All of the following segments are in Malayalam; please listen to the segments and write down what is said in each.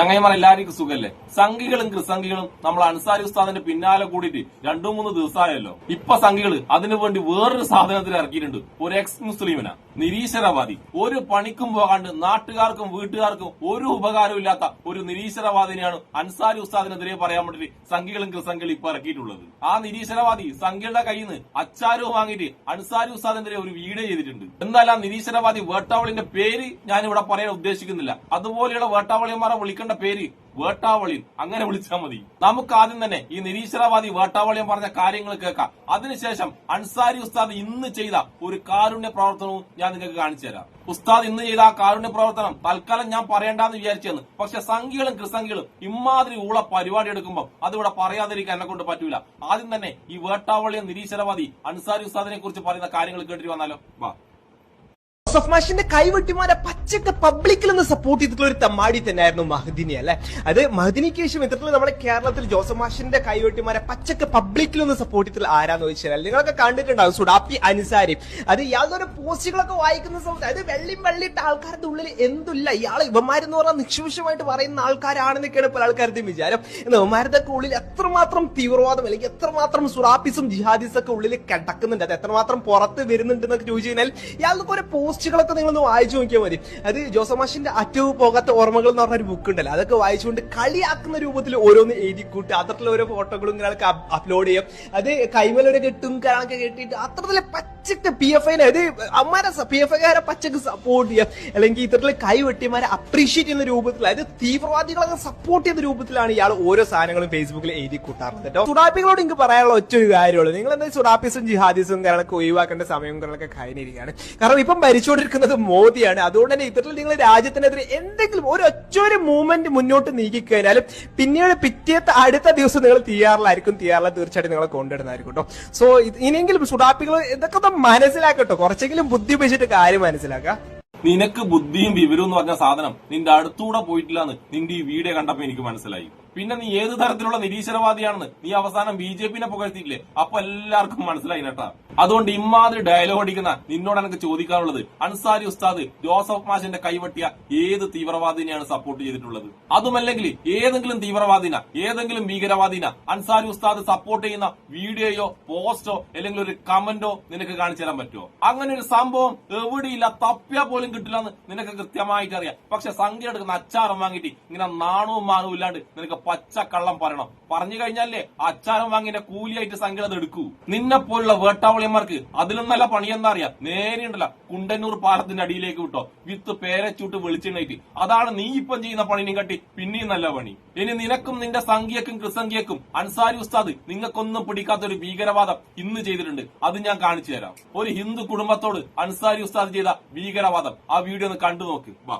ചങ്ങായിമാർ എല്ലാവർക്കും സുഖല്ലേ? സംഘികളും കൃസംഘികളും നമ്മൾ അൻസാരി ഉസ്താദിന്റെ പിന്നാലെ കൂടിയിട്ട് രണ്ടു മൂന്ന് ദിവസമായല്ലോ ഇപ്പൊ സംഘികൾ അതിനു വേണ്ടി വേറൊരു സാധനത്തിൽ ഇറക്കിയിട്ടുണ്ട്. ഒരു എക്സ് മുസ്ലിമിന നിരീശ്വരവാദി. ഒരു പണിക്കും പോകാണ്ട് നാട്ടുകാർക്കും വീട്ടുകാർക്കും ഒരു ഉപകാരവും ഇല്ലാത്ത ഒരു നിരീശ്വരവാദിനെയാണ് അൻസാരി ഉസ്താദിനെതിരെ പറയാൻ വേണ്ടിട്ട് സംഘികളും കൃസംഘികളും ഇപ്പൊ ഇറക്കിയിട്ടുള്ളത്. ആ നിരീശ്വരവാദി സംഘികളുടെ കയ്യിൽ നിന്ന് അച്ചാരവും വാങ്ങിയിട്ട് അൻസാരി ഉസ്താദിനെതിരെ ഒരു വീഡിയോ ചെയ്തിട്ടുണ്ട്. എന്നാൽ ആ നിരീശ്വരവാദി വേട്ടാവളിന്റെ പേര് ഞാൻ ഇവിടെ പറയാൻ ഉദ്ദേശിക്കുന്നില്ല. അതുപോലെയുള്ള വേട്ടാവളിമാരെ വിളിക്കേണ്ട പേര് വേട്ടാവളി അങ്ങനെ വിളിച്ചാൽ മതി. നമുക്ക് ആദ്യം തന്നെ ഈ നിരീശ്വരവാദി വേട്ടാവളിയൻ പറഞ്ഞ കാര്യങ്ങൾ കേൾക്കാം. അതിനുശേഷം അൻസാരി ഉസ്താദ് ഇന്ന് ചെയ്ത ഒരു കാരുണ്യ പ്രവർത്തനവും ഞാൻ നിങ്ങൾക്ക് കാണിച്ചു തരാം. ഉസ്താദ് ഇന്ന് ചെയ്ത ആ കാരുണ്യ പ്രവർത്തനം തൽക്കാലം ഞാൻ പറയണ്ടെന്ന് വിചാരിച്ചെന്ന്. പക്ഷെ സംഘികളും കൃസംഘികളും ഇമാതിരി ഊള പരിപാടി എടുക്കുമ്പോൾ അതിവിടെ പറയാതിരിക്കാൻ എന്നെ കൊണ്ട് പറ്റൂല. ആദ്യം തന്നെ ഈ വേട്ടാവളിയൻ നിരീശ്വരവാദി അൻസാരി ഉസ്താദിനെ കുറിച്ച് പറയുന്ന കാര്യങ്ങൾ കേട്ടിട്ട് വന്നാലോ? വാ. ജോസഫ് മാഷിന്റെ കൈവെട്ടിമാരെ പച്ചക്ക് പബ്ലിക്കിൽ നിന്ന് സപ്പോർട്ട് ചെയ്തിട്ടുള്ള ഒരു തമ്മാടി തന്നെയായിരുന്നു മഹദിനി അല്ലെ? അത് മഹദിനിക്ക് ശേഷം ഇത്തരത്തിൽ നമ്മുടെ കേരളത്തിൽ ജോസഫ് മാഷിന്റെ കൈവെട്ടിമാരെ പച്ചക്ക് പബ്ലിക്കിൽ നിന്ന് സപ്പോർട്ട് ചെയ്തിട്ടുള്ള ആരാന്ന് വെച്ചാൽ നിങ്ങളൊക്കെ കണ്ടിട്ടുണ്ടാവും സുഡാപ്പി അനുസാരി അത് ഇയാളുടെ പോസ്റ്റുകളൊക്കെ വായിക്കുന്ന സമയത്ത് അത് വെള്ളിയും വെള്ളിയിട്ട ആൾക്കാരുടെ ഉള്ളിൽ എന്തില്ല ഇയാൾ ഇവന്മാരെന്ന് പറഞ്ഞാൽ നിക്ഷേപമായിട്ട് പറയുന്ന ആൾക്കാരാണെന്നൊക്കെയാണ് പല ആൾക്കാരുടെയും വിചാരം. എന്നാൽ ഇവന്മാരുടെ ഉള്ളിൽ എത്രമാത്രം തീവ്രവാദം അല്ലെങ്കിൽ എത്രമാത്രം സുറാപ്പിസും ജിഹാദിസും ഒക്കെ ഉള്ളിൽ കിടക്കുന്നുണ്ട് അത് എത്രമാത്രം പുറത്ത് വരുന്നുണ്ട് എന്നൊക്കെ ചോദിച്ചു കഴിഞ്ഞാൽ ഇയാളുടെ കുറെ പോസ്റ്റുകളൊക്കെ നിങ്ങളൊന്ന് വായിച്ചു നോക്കിയാൽ മതി. അത് ജോസമാഷിന്റെ അറ്റവും പോകാത്ത ഓർമ്മകൾ എന്ന് പറഞ്ഞ ഒരു ബുക്ക് ഉണ്ടല്ലോ. അതൊക്കെ വായിച്ചുകൊണ്ട് കളിയാക്കുന്ന രൂപത്തിൽ ഓരോന്ന് എഴുതി കൂട്ടി അത്തരത്തിലുള്ള ഓരോ ഫോട്ടോകളും ഇങ്ങനെ അപ്ലോഡ് ചെയ്യും. അത് കൈമലൊരു കെട്ടും കാലൊക്കെ കെട്ടിയിട്ട് അത്തരത്തിലെ പച്ചക്ക് പി എഫ് ഐനെ അത് അമ്മാരെ പി എഫ് ഐക്കാരെ പച്ചക്ക് സപ്പോർട്ട് ചെയ്യാം. അല്ലെങ്കിൽ ഇത്തരത്തിലെ കൈവെട്ടിമാരെ അപ്രീഷിയേറ്റ് ചെയ്യുന്ന രൂപത്തിൽ അതായത് തീവ്രവാദികളൊക്കെ സപ്പോർട്ട് ചെയ്യുന്ന രൂപത്തിലാണ് ഇയാൾ ഓരോ സാധനങ്ങളും ഫേസ്ബുക്കിൽ എഴുതി കൂട്ടാറുള്ളത് കേട്ടോ. സുഡാപ്പികളോട് എനിക്ക് പറയാനുള്ള ഒറ്റ ഒരു കാര്യമുള്ളൂ. നിങ്ങൾ എന്താ സുഡാപ്പിസും ജിഹാദിസും കാര്യങ്ങളൊക്കെ ഒഴിവാക്കേണ്ട സമയം കാര്യങ്ങളൊക്കെ കഴിഞ്ഞിരിക്കുകയാണ്. കാരണം ഇപ്പം ഭരിച്ചുകൊണ്ടിരിക്കുന്നത് മോദിയാണ്. അതുകൊണ്ട് തന്നെ ഇത്തരത്തിൽ നിങ്ങൾ രാജ്യത്തിനെതിരെ എന്തെങ്കിലും ഒരു ഒറ്റ ഒരു മൂവ്മെന്റ് മുന്നോട്ട് നീക്കിക്കഴിഞ്ഞാലും പിന്നീട് പിറ്റേത്തെ അടുത്ത ദിവസം നിങ്ങൾ തീയാറിലായിരിക്കും തീയാറില തീർച്ചയായിട്ടും നിങ്ങളെ കൊണ്ടുവരുന്നതായിരിക്കും കേട്ടോ സോ ഇനിയെങ്കിലും സുഡാപ്പികൾ ഇതൊക്കെ ഒന്ന് മനസ്സിലാക്കട്ടോ കുറച്ചെങ്കിലും ബുദ്ധി ഉപയോഗിച്ചിട്ട് കാര്യം മനസ്സിലാക്കുക നിനക്ക് ബുദ്ധിയും വിവരവും എന്ന് പറഞ്ഞ സാധനം നിന്റെ അടുത്തൂടെ പോയിട്ടില്ലാന്ന് നിന്റെ ഈ വീഡിയോ കണ്ടപ്പോ എനിക്ക് മനസ്സിലായി. പിന്നെ നീ ഏത് തരത്തിലുള്ള നിരീശ്വരവാദിയാണെന്ന് നീ അവസാനം ബി ജെ പിനെ പുകഴ്ത്തിയില്ലേ അപ്പൊ എല്ലാവർക്കും മനസ്സിലായി കേട്ടാ. അതുകൊണ്ട് ഇമാതിരി ഡയലോഗ് അടിക്കുന്ന നിന്നോട് എനിക്ക് ചോദിക്കാനുള്ളത്. അൻസാരി ഉസ്താദ് ജോസഫ് മാഷിന്റെ കൈവട്ടിയ ഏത് തീവ്രവാദിനെയാണ് സപ്പോർട്ട് ചെയ്തിട്ടുള്ളത്? അതുമല്ലെങ്കിൽ ഏതെങ്കിലും തീവ്രവാദിന ഏതെങ്കിലും ഭീകരവാദിന അൻസാരി ഉസ്താദ് സപ്പോർട്ട് ചെയ്യുന്ന വീഡിയോയോ പോസ്റ്റോ അല്ലെങ്കിൽ ഒരു കമന്റോ നിനക്ക് കാണിച്ചു തരാൻ പറ്റുമോ അങ്ങനെ ഒരു സംഭവം എവിടെയില്ല തപ്പ്യ പോലും കിട്ടില്ല എന്ന് നിനക്ക് കൃത്യമായിട്ട് അറിയാം പക്ഷെ സംഖ്യ എടുക്കുന്ന അച്ചാറും വാങ്ങിയിട്ട് ഇങ്ങനെ നാണവും മാണവും ഇല്ലാണ്ട് നിനക്ക് പച്ച കള്ളം പറയണം. പറഞ്ഞു കഴിഞ്ഞാലേ അച്ചാരം വാങ്ങിന്റെ കൂലിയായിട്ട് സംഖ്യ എടുക്കൂ. നിന്നെ പോലുള്ള വേട്ടാവളിയന്മാർക്ക് അതിലും നല്ല പണി എന്താ അറിയാം കുണ്ടന്നൂർ പാലത്തിന്റെ അടിയിലേക്ക് വിട്ടോ. വിത്ത് പേരച്ചൂട്ട് വെളിച്ചെണ്ണയിട്ട്. അതാണ് നീ ഇപ്പം ചെയ്യുന്ന പണിനെയും കട്ടി പിന്നെയും നല്ല പണി. ഇനി നിനക്കും നിന്റെ സംഖ്യക്കും കൃസംഖ്യക്കും അൻസാരി ഉസ്താദ് നിങ്ങൾക്കൊന്നും പിടിക്കാത്ത ഒരു ഭീകരവാദം ഇന്ന് ചെയ്തിട്ടുണ്ട്. അത് ഞാൻ കാണിച്ചു തരാം. ഒരു ഹിന്ദു കുടുംബത്തോട് അൻസാരി ഉസ്താദ് ചെയ്ത ഭീകരവാദം ആ വീഡിയോ ഒന്ന് കണ്ടു നോക്ക്. വാ.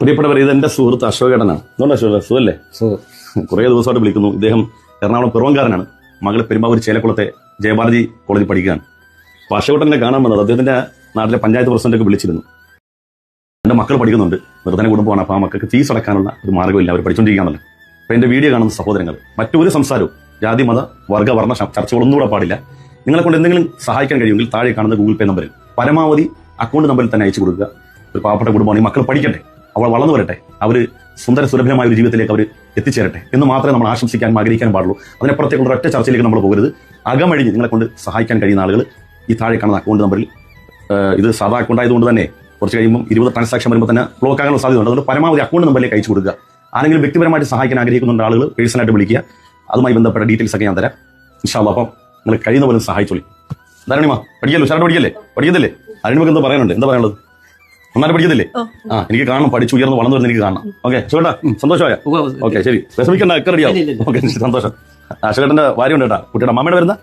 പ്രിയപ്പെട്ടവർ ഇത് എന്റെ സുഹൃത്ത് അശോകേടനാണ് എന്തുകൊണ്ട് അശോക സുഖല്ലേ? കുറേ ദിവസമായിട്ട് വിളിക്കുന്നു. ഇദ്ദേഹം എറണാകുളം പിറവങ്കാരനാണ് മകൾ പെരുമ്പാവൂർ ചേലക്കുളത്തെ ജയബാലജി കോളേജിൽ പഠിക്കുകയാണ്. അപ്പോൾ അശോകേട്ടനെ കാണാൻ വന്നത് അദ്ദേഹത്തിന്റെ നാട്ടിലെ പഞ്ചായത്ത് പ്രസിഡന്റൊക്കെ വിളിച്ചിരുന്നു. എന്റെ മക്കൾ പഠിക്കുന്നുണ്ട്. നിർധന കുടുംബമാണ്. അപ്പോൾ ആ മക്കൾക്ക് ഫീസ് അടക്കാനുള്ള ഒരു മാർഗമില്ല. അവർ പഠിച്ചുകൊണ്ടിരിക്കുകയാണല്ലോ അപ്പോൾ എന്റെ വീഡിയോ കാണുന്ന സഹോദരങ്ങൾ മറ്റൊരു സംസാരവും ജാതി മത വർഗ വർണ ചർച്ചകളൊന്നും കൂടെ പാടില്ല. നിങ്ങളെ കൊണ്ട് എന്തെങ്കിലും സഹായിക്കാൻ കഴിയുമെങ്കിൽ താഴെ കാണുന്ന ഗൂഗിൾ പേ നമ്പറിൽ പരമാവധി അക്കൗണ്ട് നമ്പറിൽ തന്നെ അയച്ചു കൊടുക്കുക. ഒരു പാവപ്പെട്ട കുടുംബമാണ്. ഈ മക്കൾ പഠിക്കട്ടെ. അവൾ വളർന്നു വരട്ടെ. അവർ സുന്ദര സുലഭമായ ഒരു ജീവിതത്തിലേക്ക് അവർ എത്തിച്ചേരട്ടെ എന്ന് മാത്രമേ നമ്മൾ ആശംസിക്കാൻ ആഗ്രഹിക്കാൻ പാടുള്ളൂ. അതിനപ്പുറത്തേക്കുള്ള ഒരൊറ്റ ചർച്ചയിലേക്ക് നമ്മൾ പോകരുത്. അകമഴിഞ്ഞ് നിങ്ങളെ കൊണ്ട് സഹായിക്കാൻ കഴിയുന്ന ആളുകൾ ഈ താഴെ കാണുന്ന അക്കൗണ്ട് നമ്പറിൽ ഇത് സാധാ അക്കൗണ്ട് ആയതുകൊണ്ട് തന്നെ കുറച്ച് കഴിയുമ്പോൾ ഇരുപത് ട്രാൻസാക്ഷൻ വരുമ്പോൾ തന്നെ ബ്ലോക്ക് ആകാനുള്ള സാധ്യതയുണ്ട്. അതുകൊണ്ട് പരമാവധി അക്കൗണ്ട് നമ്പറിലേക്ക് അയച്ചു കൊടുക്കുക. ആരെങ്കിലും വ്യക്തിപരമായിട്ട് സഹായിക്കാൻ ആഗ്രഹിക്കുന്നുണ്ട് ആളുകൾ പേഴ്സണായിട്ട് വിളിക്കുക. അതുമായി ബന്ധപ്പെട്ട ഡീറ്റെയിൽസ് ഒക്കെ ഞാൻ തരാം. ഇൻഷാല്ല അപ്പം നിങ്ങൾ കഴിയുന്ന പോലും സഹായിച്ചോളി. ധാരണിമ പഠിക്കല്ലോ? ഉഷാറായിട്ട് പഠിക്കല്ലേ? പഠിക്കത്തില്ലേ? അരുണിമക്ക് എന്താ പറയാനുണ്ട് എന്താ പറയാനുള്ളത്? നന്നായിട്ട് പഠിക്കത്തില്ലേ ആ എനിക്ക് കാണണം പഠിച്ചു ഉയർന്ന് വളർന്നു വരുന്ന എനിക്ക് കാണണം. ഓക്കെ ചേട്ടാ സന്തോഷമായ? ഓക്കെ ശരി. വിഷമിക്കണ്ട ഒക്കെ റെഡിയാവും ഓക്കെ സന്തോഷം. അശോകേട്ടന്റെ ഭാര്യ ഉണ്ട് കേട്ടാ. കുട്ടിയുടെ അമ്മയുടെ വരുന്ന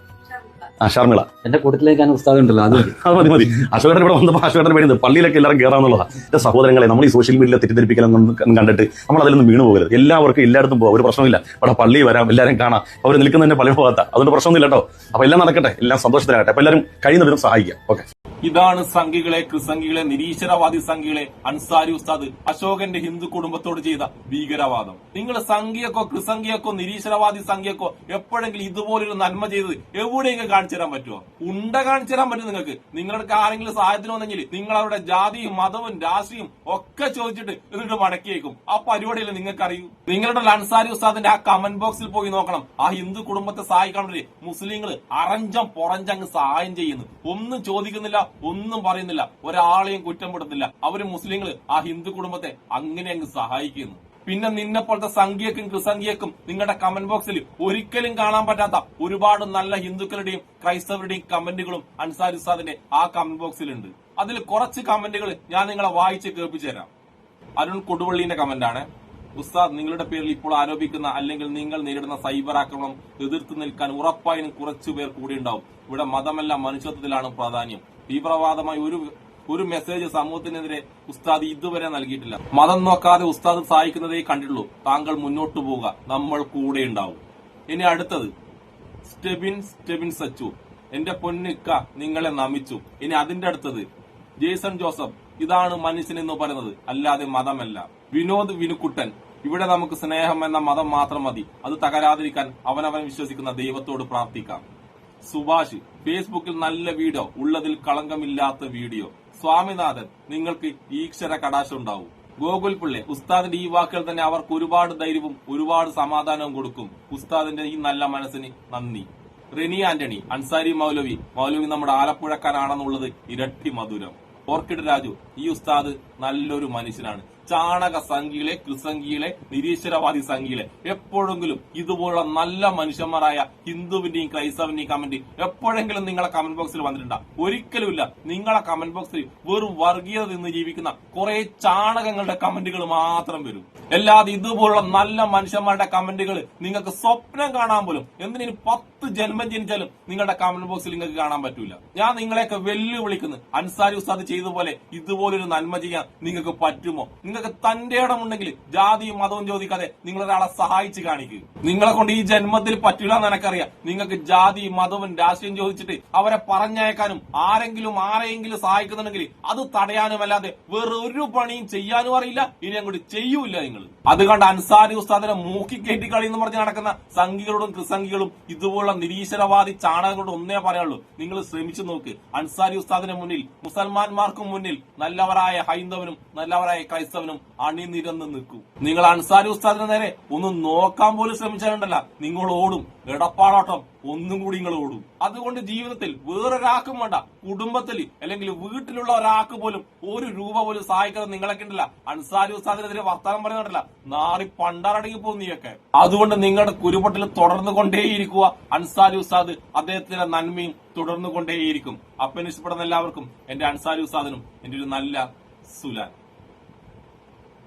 ആ ഷർമിള. എന്റെ കൂട്ടത്തിലേക്ക് ഉണ്ടല്ലോ അത് മതി. അത് മതി മതി. അശോകൻ ഇവിടെ വന്നപ്പോൾ അശോകൻ വേണ്ടി പള്ളിയിലൊക്കെ എല്ലാവരും കയറാന്നുള്ളതാണ് എന്റെ സഹോദരങ്ങളെ നമ്മൾ ഈ സോഷ്യൽ മീഡിയയിൽ തെറ്റിദ്ധരിപ്പിക്കലൊന്നും കണ്ടിട്ട് നമ്മൾ അതിലൊന്നും വീണു പോകരുത്. എല്ലാവർക്കും എല്ലായിടത്തും പോകാം ഒരു പ്രശ്നമില്ല ഇവിടെ പള്ളി വരാം എല്ലാവരും കാണാം. അവർ നിൽക്കുന്നതിന്റെ പല ഭാഗത്താ അതുകൊണ്ട് പ്രശ്നമൊന്നുമില്ല കേട്ടോ. അപ്പൊ എല്ലാം നടക്കട്ടെ. എല്ലാം സന്തോഷത്തിലാകട്ടെ. അപ്പൊ എല്ലാവരും കഴിയുന്ന വിധം സഹായിക്കാം. ഓക്കെ. ഇതാണ് സംഘികളെ ക്രിസംഘികളെ നിരീശ്വരവാദി സംഘികളെ അൻസാരി ഉസ്താദ് അശോകന്റെ ഹിന്ദു കുടുംബത്തോട് ചെയ്ത ഭീകരവാദം. നിങ്ങൾ സംഘിയക്കോ ക്രിസംഘിയക്കോ നിരീശ്വരവാദി സംഘിയക്കോ എപ്പോഴെങ്കിലും ഇതുപോലൊരു നന്മ ചെയ്ത് എവിടെയെങ്കിലും കാണിച്ചു തരാൻ പറ്റുമോ ഉണ്ട കാണിച്ചു തരാൻ പറ്റും നിങ്ങൾക്ക്. നിങ്ങളുടെ ആരെങ്കിലും സഹായത്തിന് വന്നെങ്കിൽ നിങ്ങൾ അവരുടെ ജാതിയും മതവും രാഷ്ട്രീയം ഒക്കെ ചോദിച്ചിട്ട് എന്നിട്ട് മടക്കിയേക്കും ആ പരിപാടിയിൽ നിങ്ങൾക്ക് അറിയൂ നിങ്ങളുടെ അൻസാരി ഉസ്താദിന്റെ ആ കമന്റ് ബോക്സിൽ പോയി നോക്കണം. ആ ഹിന്ദു കുടുംബത്തെ സഹായിക്കാണ്ടേ മുസ്ലിങ്ങൾ അറഞ്ചം പൊറഞ്ചങ്ങ് സഹായം ചെയ്യുന്നു. ഒന്നും ചോദിക്കുന്നില്ല ഒന്നും പറയുന്നില്ല. ഒരാളെയും കുറ്റപ്പെടുത്തില്ല അവർ മുസ്ലിങ്ങൾ ആ ഹിന്ദു കുടുംബത്തെ അങ്ങനെ അങ്ങ് സഹായിക്കുന്നു. പിന്നെ നിന്നെ പോലത്തെ സംഖ്യക്കും കൃസംഖ്യക്കും നിങ്ങളുടെ കമന്റ് ബോക്സിൽ ഒരിക്കലും കാണാൻ പറ്റാത്ത ഒരുപാട് നല്ല ഹിന്ദുക്കളുടെയും ക്രൈസ്തവരുടെയും കമന്റുകളും അൻസാരി ഉസ്താദിന്റെ ആ കമന്റ് ബോക്സിലുണ്ട് അതിൽ കുറച്ച് കമന്റുകൾ ഞാൻ നിങ്ങളെ വായിച്ച് കേൾപ്പിച്ചു തരാം അരുൺ കൊടുവള്ളിന്റെ കമന്റാണ് ഉസ്താദ് നിങ്ങളുടെ പേരിൽ ഇപ്പോൾ ആരോപിക്കുന്ന അല്ലെങ്കിൽ നിങ്ങൾ നേരിടുന്ന സൈബർ ആക്രമണം എതിർത്ത് നിൽക്കാൻ ഉറപ്പായും കുറച്ചു പേർ കൂടി ഉണ്ടാവും. ഇവിടെ മതമല്ല മനുഷ്യത്വത്തിലാണ് പ്രാധാന്യം. തീവ്രവാദമായി ഒരു ഒരു മെസ്സേജ് സമൂഹത്തിനെതിരെ ഉസ്താദ് ഇതുവരെ നൽകിയിട്ടില്ല. മതം നോക്കാതെ ഉസ്താദ് സഹായിക്കുന്നതേ കണ്ടിട്ടുള്ളൂ. താങ്കൾ മുന്നോട്ട് പോവുക. നമ്മൾ കൂടെ ഉണ്ടാവും. ഇനി അടുത്തത്. സ്റ്റെബിൻ സ്റ്റെബിൻ സച്ചു. എന്റെ പൊന്നിക്ക നിങ്ങളെ നമിച്ചു. ഇനി അതിന്റെ അടുത്തത്. Jason Joseph. ഇതാണ് മനുഷ്യൻ എന്ന് പറയുന്നത്. അല്ലാതെ മതമല്ല. വിനോദ് വിനുക്കുട്ടൻ. ഇവിടെ നമുക്ക് സ്നേഹം എന്ന മതം മാത്രം മതി. അത് തകരാതിരിക്കാൻ അവനവൻ വിശ്വസിക്കുന്ന ദൈവത്തോട് പ്രാർത്ഥിക്കാം. സുഭാഷ് ഫേസ്ബുക്കിൽ നല്ല വീഡിയോ ഉള്ളതിൽ കളങ്കമില്ലാത്ത വീഡിയോ. സ്വാമിനാഥൻ നിങ്ങൾക്ക് ഈക്ഷര കടാശം ഉണ്ടാവും. ഗോകുൽ പിള്ളെ ഉസ്താദിന്റെ ഈ വാക്കുകൾ തന്നെ അവർക്ക് ഒരുപാട് ധൈര്യവും ഒരുപാട് സമാധാനവും കൊടുക്കും. ഉസ്താദിന്റെ ഈ നല്ല മനസ്സിന് നന്ദി. റെനി ആന്റണി അൻസാരി മൗലവി. മൗലവി നമ്മുടെ ആലപ്പുഴക്കാരാണെന്നുള്ളത് ഇരട്ടി മധുരം. ഓർക്കിഡ് രാജു ഈ ഉസ്താദ് നല്ലൊരു മനുഷ്യനാണ്. ചാണക സംഖ്യയിലെ കൃസംഖ്യയിലെ നിരീശ്വരവാദി സംഖ്യയിലെ എപ്പോഴെങ്കിലും ഇതുപോലുള്ള നല്ല മനുഷ്യന്മാരായ ഹിന്ദുവിന്റെയും ക്രൈസ്തവന്റെയും കമന്റ് എപ്പോഴെങ്കിലും നിങ്ങളെ കമന്റ് ബോക്സിൽ വന്നിട്ടുണ്ടോ. ഒരിക്കലുമില്ല. നിങ്ങളെ കമന്റ് ബോക്സിൽ വെറും വർഗീയത നിന്ന് ജീവിക്കുന്ന കുറെ ചാണകങ്ങളുടെ കമന്റുകൾ മാത്രം വരും. അല്ലാതെ ഇതുപോലുള്ള നല്ല മനുഷ്യന്മാരുടെ കമന്റുകൾ നിങ്ങൾക്ക് സ്വപ്നം കാണാൻ പോലും എന്തിനു പത്ത് ജന്മം ജനിച്ചാലും നിങ്ങളുടെ കമന്റ് ബോക്സിൽ നിങ്ങൾക്ക് കാണാൻ പറ്റൂല. ഞാൻ നിങ്ങളെയൊക്കെ വെല്ലുവിളിക്കുന്നു. അൻസാരി ഉസ്താദ് ചെയ്ത പോലെ ഇതുപോലൊരു നന്മ ചെയ്യാൻ നിങ്ങൾക്ക് പറ്റുമോ? നിങ്ങൾക്ക് തന്റെ ഇടമുണ്ടെങ്കിൽ ജാതിയും മതവും ചോദിക്കാതെ നിങ്ങൾ ഒരാളെ സഹായിച്ച് കാണിക്കുക നിങ്ങളെ കൊണ്ട് ഈ ജന്മത്തിൽ പറ്റില്ല എന്ന് എനിക്കറിയാം. നിങ്ങൾക്ക് ജാതി മതവും രാഷ്ട്രീയം ചോദിച്ചിട്ട് അവരെ പറഞ്ഞയക്കാനും ആരെങ്കിലും ആരെയെങ്കിലും സഹായിക്കുന്നുണ്ടെങ്കിൽ അത് തടയാനും അല്ലാതെ വേറെ ഒരു പണിയും ചെയ്യാനും അറിയില്ല. ഇനി അങ്ങോട്ട് ചെയ്യൂല നിങ്ങൾ. അതുകൊണ്ട് അൻസാരി ഉസ്താദിനെ മൂക്കി കയറ്റി കളി എന്ന് പറഞ്ഞ് നടക്കുന്ന സംഘികളോടും ക്രിസംഘികളും ഇതുപോലുള്ള നിരീശ്വരവാദി ചാണകങ്ങളോട് ഒന്നേ പറയാനുള്ളൂ. നിങ്ങൾ ശ്രമിച്ചു നോക്ക്. അൻസാരി ഉസ്താദിന് മുന്നിൽ മുസൽമാന്മാർക്കും മുന്നിൽ നല്ലവരായ ഹൈന്ദവനും നല്ലവരായ ക്രൈസ്തവനും അണിനിരന്ന് നിൽക്കും. നിങ്ങൾ അൻസാരി ഉസ്താദിന് നേരെ ഒന്ന് നോക്കാൻ പോലും ശ്രമിച്ചാലുണ്ടല്ല നിങ്ങൾ ഓടും. എടപ്പാടാട്ടം ഒന്നും കൂടി നിങ്ങൾ ഓടും. അതുകൊണ്ട് ജീവിതത്തിൽ വേറൊരാൾക്കും വേണ്ട. കുടുംബത്തിൽ അല്ലെങ്കിൽ വീട്ടിലുള്ള ഒരാൾക്ക് പോലും ഒരു രൂപ പോലും സഹായിക്കാതെ നിങ്ങളൊക്കെ ഉണ്ടല്ല. അൻസാരി ഉസ്താദിനെതിരെ വർത്തമാനം പറയുന്നുണ്ടല്ല നാറി പണ്ടാറടങ്ങി പോകും നീയൊക്കെ. അതുകൊണ്ട് നിങ്ങളുടെ കുരുപൊട്ടിൽ തുടർന്നു കൊണ്ടേയിരിക്കുക. അൻസാരി ഉസ്താദ് അദ്ദേഹത്തിന്റെ നന്മയും തുടർന്നു കൊണ്ടേയിരിക്കും. ഇഷ്ടപ്പെടുന്ന എല്ലാവർക്കും എന്റെ അൻസാരി ഉസ്താദിനും എന്റെ ഒരു നല്ല സുലാൻ.